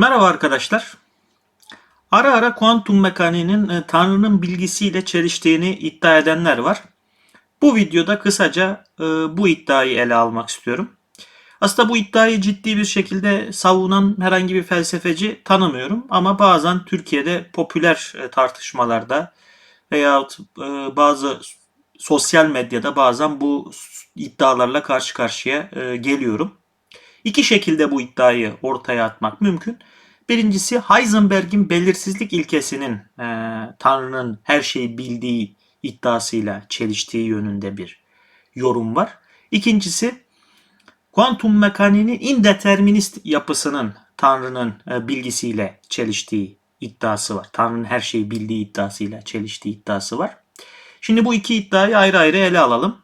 Merhaba arkadaşlar. Ara ara kuantum mekaniğinin e, Tanrı'nın bilgisiyle çeliştiğini iddia edenler var. Bu videoda kısaca e, bu iddiayı ele almak istiyorum. Aslında bu iddiayı ciddi bir şekilde savunan herhangi bir felsefeci tanımıyorum ama bazen Türkiye'de popüler e, tartışmalarda veyahut e, bazı sosyal medyada bazen bu iddialarla karşı karşıya geliyorum. İki şekilde bu iddiayı ortaya atmak mümkün. Birincisi Heisenberg'in belirsizlik ilkesinin e, Tanrı'nın her şeyi bildiği iddiasıyla çeliştiği yönünde bir yorum var. İkincisi kuantum mekaniğinin indeterminist yapısının Tanrı'nın e, bilgisiyle çeliştiği iddiası var. Tanrı'nın her şeyi bildiği iddiasıyla çeliştiği iddiası var. Şimdi bu iki iddiayı ayrı ayrı ele alalım.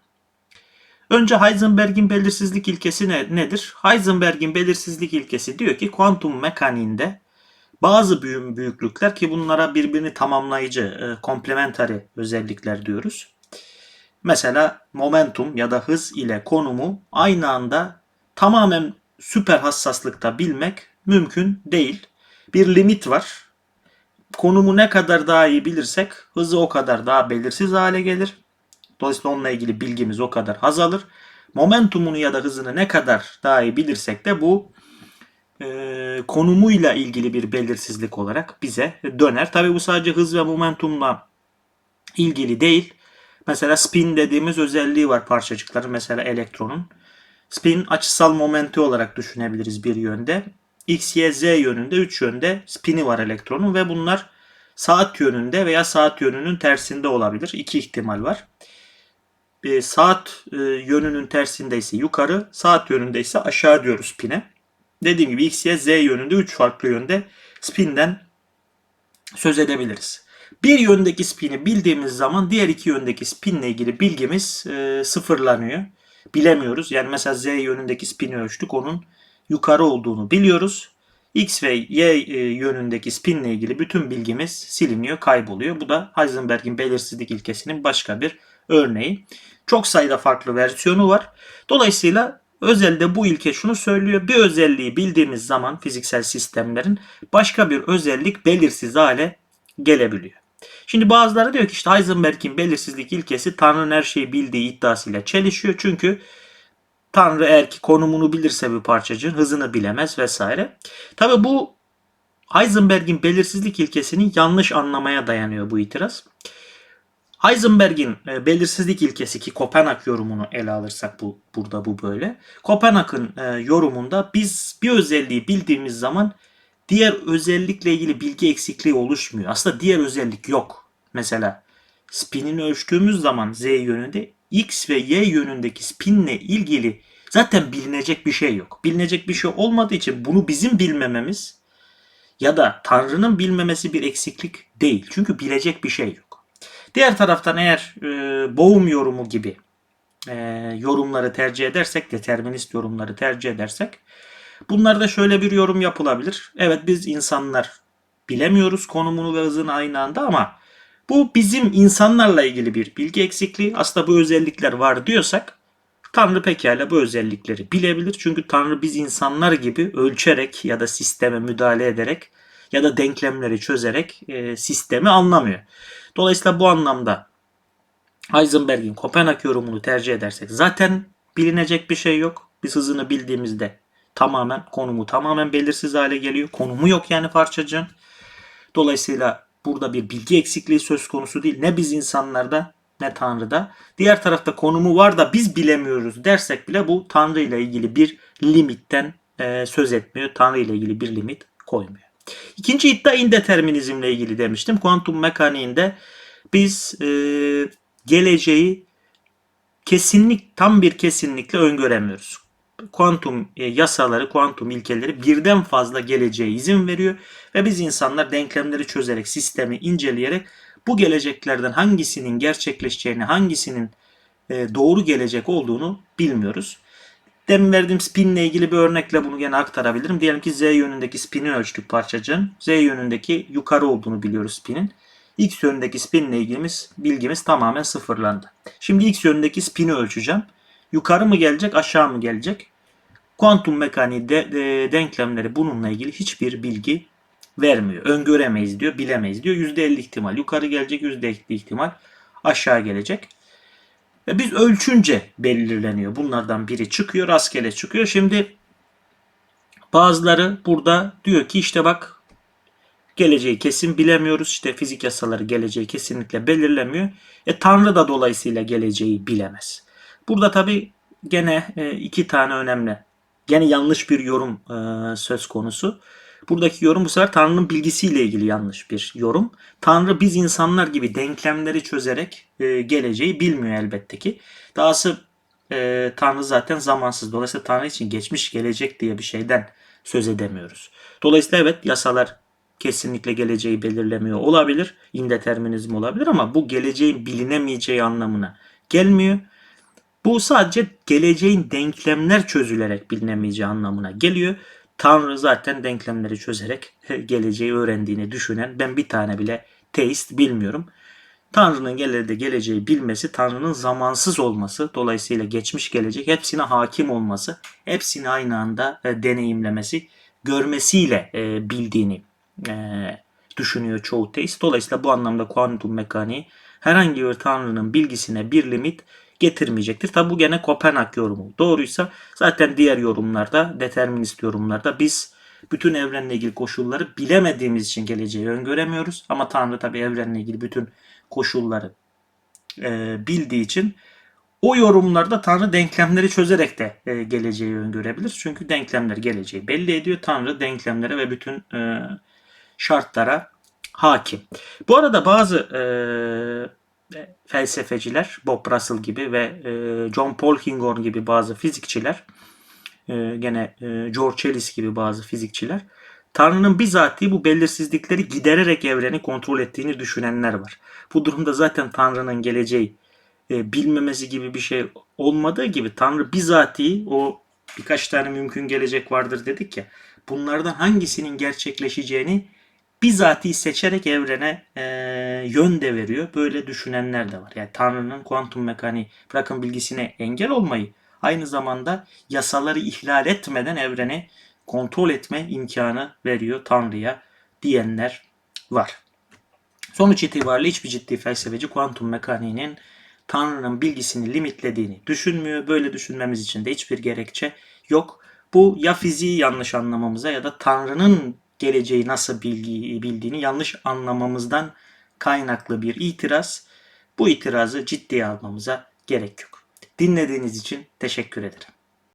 Önce Heisenberg'in belirsizlik ilkesi ne, nedir? Heisenberg'in belirsizlik ilkesi diyor ki kuantum mekaniğinde bazı büyüklükler ki bunlara birbirini tamamlayıcı, e, complementary özellikler diyoruz. Mesela momentum ya da hız ile konumu aynı anda tamamen süper hassaslıkta bilmek mümkün değil. Bir limit var. Konumu ne kadar daha iyi bilirsek hızı o kadar daha belirsiz hale gelir. Dolayısıyla onunla ilgili bilgimiz o kadar azalır. Momentumunu ya da hızını ne kadar daha iyi bilirsek de bu e, konumuyla ilgili bir belirsizlik olarak bize döner. Tabi bu sadece hız ve momentumla ilgili değil. Mesela spin dediğimiz özelliği var parçacıkların. Mesela elektronun. Spin açısal momenti olarak düşünebiliriz bir yönde. X, Y, Z yönünde 3 yönde spini var elektronun ve bunlar saat yönünde veya saat yönünün tersinde olabilir. İki ihtimal var saat e, yönünün tersinde ise yukarı, saat yönünde ise aşağı diyoruz spin'e. Dediğim gibi x, y, z yönünde 3 farklı yönde spin'den söz edebiliriz. Bir yöndeki spin'i bildiğimiz zaman diğer iki yöndeki spinle ilgili bilgimiz e, sıfırlanıyor. Bilemiyoruz. Yani mesela z yönündeki spin'i ölçtük. Onun yukarı olduğunu biliyoruz. X ve Y e, yönündeki spinle ilgili bütün bilgimiz siliniyor, kayboluyor. Bu da Heisenberg'in belirsizlik ilkesinin başka bir örneği. Çok sayıda farklı versiyonu var. Dolayısıyla özelde bu ilke şunu söylüyor. Bir özelliği bildiğimiz zaman fiziksel sistemlerin başka bir özellik belirsiz hale gelebiliyor. Şimdi bazıları diyor ki işte Heisenberg'in belirsizlik ilkesi Tanrı'nın her şeyi bildiği iddiasıyla çelişiyor. Çünkü Tanrı eğer ki konumunu bilirse bir parçacığın hızını bilemez vesaire. Tabi bu Heisenberg'in belirsizlik ilkesini yanlış anlamaya dayanıyor bu itiraz. Heisenberg'in e, belirsizlik ilkesi ki Kopenhag yorumunu ele alırsak bu burada bu böyle. Kopenhag'ın e, yorumunda biz bir özelliği bildiğimiz zaman diğer özellikle ilgili bilgi eksikliği oluşmuyor. Aslında diğer özellik yok. Mesela spinini ölçtüğümüz zaman z yönünde x ve y yönündeki spinle ilgili zaten bilinecek bir şey yok. Bilinecek bir şey olmadığı için bunu bizim bilmememiz ya da Tanrı'nın bilmemesi bir eksiklik değil. Çünkü bilecek bir şey yok. Diğer taraftan eğer e, boğum yorumu gibi e, yorumları tercih edersek, determinist yorumları tercih edersek bunlarda şöyle bir yorum yapılabilir. Evet biz insanlar bilemiyoruz konumunu ve hızını aynı anda ama bu bizim insanlarla ilgili bir bilgi eksikliği. Aslında bu özellikler var diyorsak Tanrı pekala bu özellikleri bilebilir. Çünkü Tanrı biz insanlar gibi ölçerek ya da sisteme müdahale ederek ya da denklemleri çözerek e, sistemi anlamıyor. Dolayısıyla bu anlamda Heisenberg'in Kopenhag yorumunu tercih edersek zaten bilinecek bir şey yok. Biz hızını bildiğimizde tamamen konumu tamamen belirsiz hale geliyor. Konumu yok yani parçacığın. Dolayısıyla burada bir bilgi eksikliği söz konusu değil. Ne biz insanlarda ne Tanrı'da. Diğer tarafta konumu var da biz bilemiyoruz dersek bile bu Tanrı ile ilgili bir limitten e, söz etmiyor. Tanrı ile ilgili bir limit koymuyor. İkinci iddia indeterminizmle ilgili demiştim. Kuantum mekaniğinde biz e, geleceği kesinlik tam bir kesinlikle öngöremiyoruz. Kuantum e, yasaları, kuantum ilkeleri birden fazla geleceğe izin veriyor ve biz insanlar denklemleri çözerek, sistemi inceleyerek bu geleceklerden hangisinin gerçekleşeceğini, hangisinin e, doğru gelecek olduğunu bilmiyoruz. Demin verdiğim spinle ilgili bir örnekle bunu gene aktarabilirim. Diyelim ki z yönündeki spini ölçtük parçacığın. Z yönündeki yukarı olduğunu biliyoruz spinin. X yönündeki spinle ilgimiz bilgimiz tamamen sıfırlandı. Şimdi X yönündeki spini ölçeceğim. Yukarı mı gelecek aşağı mı gelecek? Kuantum mekaniği de, de- denklemleri bununla ilgili hiçbir bilgi vermiyor. Öngöremeyiz diyor, bilemeyiz diyor. %50 ihtimal yukarı gelecek, %50 ihtimal aşağı gelecek. Ve biz ölçünce belirleniyor. Bunlardan biri çıkıyor, rastgele çıkıyor. Şimdi bazıları burada diyor ki işte bak geleceği kesin bilemiyoruz. İşte fizik yasaları geleceği kesinlikle belirlemiyor. E Tanrı da dolayısıyla geleceği bilemez. Burada tabi gene e, iki tane önemli. Gene yanlış bir yorum e, söz konusu. Buradaki yorum bu sefer Tanrı'nın bilgisiyle ilgili yanlış bir yorum. Tanrı biz insanlar gibi denklemleri çözerek e, geleceği bilmiyor elbette ki. Dahası e, Tanrı zaten zamansız. Dolayısıyla Tanrı için geçmiş gelecek diye bir şeyden söz edemiyoruz. Dolayısıyla evet yasalar kesinlikle geleceği belirlemiyor olabilir. İndeterminizm olabilir ama bu geleceğin bilinemeyeceği anlamına gelmiyor. Bu sadece geleceğin denklemler çözülerek bilinemeyeceği anlamına geliyor. Tanrı zaten denklemleri çözerek geleceği öğrendiğini düşünen ben bir tane bile teist bilmiyorum. Tanrı'nın gelerde geleceği bilmesi, Tanrı'nın zamansız olması, dolayısıyla geçmiş gelecek hepsine hakim olması, hepsini aynı anda e, deneyimlemesi, görmesiyle e, bildiğini e, düşünüyor çoğu teist. Dolayısıyla bu anlamda kuantum mekaniği herhangi bir Tanrı'nın bilgisine bir limit getirmeyecektir. Tabi bu gene Kopenhag yorumu. Doğruysa zaten diğer yorumlarda, determinist yorumlarda biz bütün evrenle ilgili koşulları bilemediğimiz için geleceği öngöremiyoruz. Ama Tanrı tabi evrenle ilgili bütün koşulları e, bildiği için o yorumlarda Tanrı denklemleri çözerek de e, geleceği öngörebilir. Çünkü denklemler geleceği belli ediyor. Tanrı denklemlere ve bütün e, şartlara hakim. Bu arada bazı e, felsefeciler, Bob Russell gibi ve e, John Polkinghorne gibi bazı fizikçiler, e, gene e, George Ellis gibi bazı fizikçiler, Tanrı'nın bizatihi bu belirsizlikleri gidererek evreni kontrol ettiğini düşünenler var. Bu durumda zaten Tanrı'nın geleceği e, bilmemesi gibi bir şey olmadığı gibi Tanrı bizatihi o birkaç tane mümkün gelecek vardır dedik ya. Bunlardan hangisinin gerçekleşeceğini bizatihi seçerek evrene e, yön de veriyor. Böyle düşünenler de var. Yani Tanrı'nın kuantum mekaniği bırakın bilgisine engel olmayı aynı zamanda yasaları ihlal etmeden evreni kontrol etme imkanı veriyor Tanrı'ya diyenler var. Sonuç itibariyle hiçbir ciddi felsefeci kuantum mekaniğinin Tanrı'nın bilgisini limitlediğini düşünmüyor. Böyle düşünmemiz için de hiçbir gerekçe yok. Bu ya fiziği yanlış anlamamıza ya da Tanrı'nın geleceği nasıl bilgi, bildiğini yanlış anlamamızdan kaynaklı bir itiraz. Bu itirazı ciddiye almamıza gerek yok. Dinlediğiniz için teşekkür ederim.